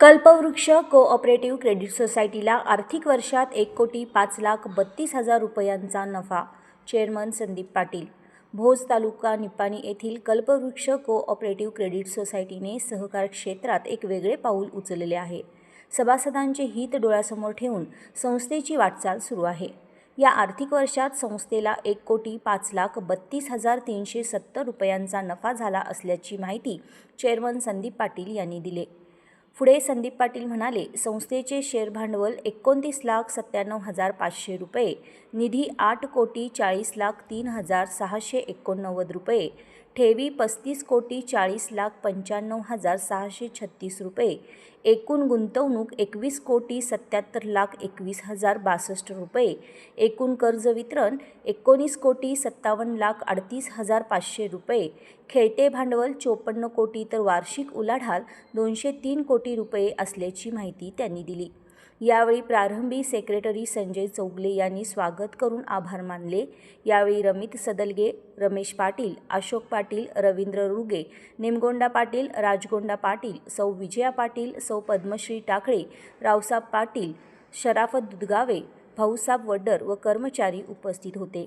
कल्पवृक्ष cooperative credit सोसायटीला आर्थिक वर्षात एक कोटी पाच लाख बत्तीस हजार रुपयांचा नफा. चेअरमन संदीप पाटील. भोज तालुका निपाणी येथील कल्पवृक्ष कोऑपरेटिव्ह क्रेडिट सोसायटीने सहकार क्षेत्रात एक वेगळे पाऊल उचलले आहे. सभासदांचे हित डोळ्यासमोर ठेवून संस्थेची वाटचाल सुरू आहे. या आर्थिक वर्षात संस्थेला एक कोटी पाच लाख बत्तीस हजार तीनशे सत्तर रुपयांचा नफा झाला असल्याची माहिती चेअरमन संदीप पाटील यांनी दिले. पुढे संदीप पाटील म्हणाले संस्थेचे शेअर भांडवल एकोणतीस लाख सत्त्याण्णव हजार पाचशे रुपये निधी आठ कोटी चाळीस लाख तीन हजार सहाशे एकोणनव्वद रुपये ठेवी पस्तीस कोटी चाळीस लाख पंच्याण्णव हजार सहाशे छत्तीस रुपये. एकूण गुंतवणूक एकवीस कोटी सत्याहत्तर लाख एकवीस हजार बासष्ट रुपये. एकूण कर्ज वितरण एकोणीस कोटी सत्तावन्न लाख अडतीस हजार पाचशे रुपये. खेळते भांडवल चोपन्न कोटी तर वार्षिक उलाढाल दोनशे तीन कोटी रुपये असल्याची माहिती त्यांनी दिली. यावेळी प्रारंभी सेक्रेटरी संजय चौगले यांनी स्वागत करून आभार मानले. यावेळी रमित सदलगे रमेश पाटील अशोक पाटील रवींद्र रुगे निमगोंडा पाटील राजगोंडा पाटील सौ विजया पाटील सौ पद्मश्री टाकळे रावसाब पाटील शराफत दुधगावे भाऊसाब वड्डर व कर्मचारी उपस्थित होते.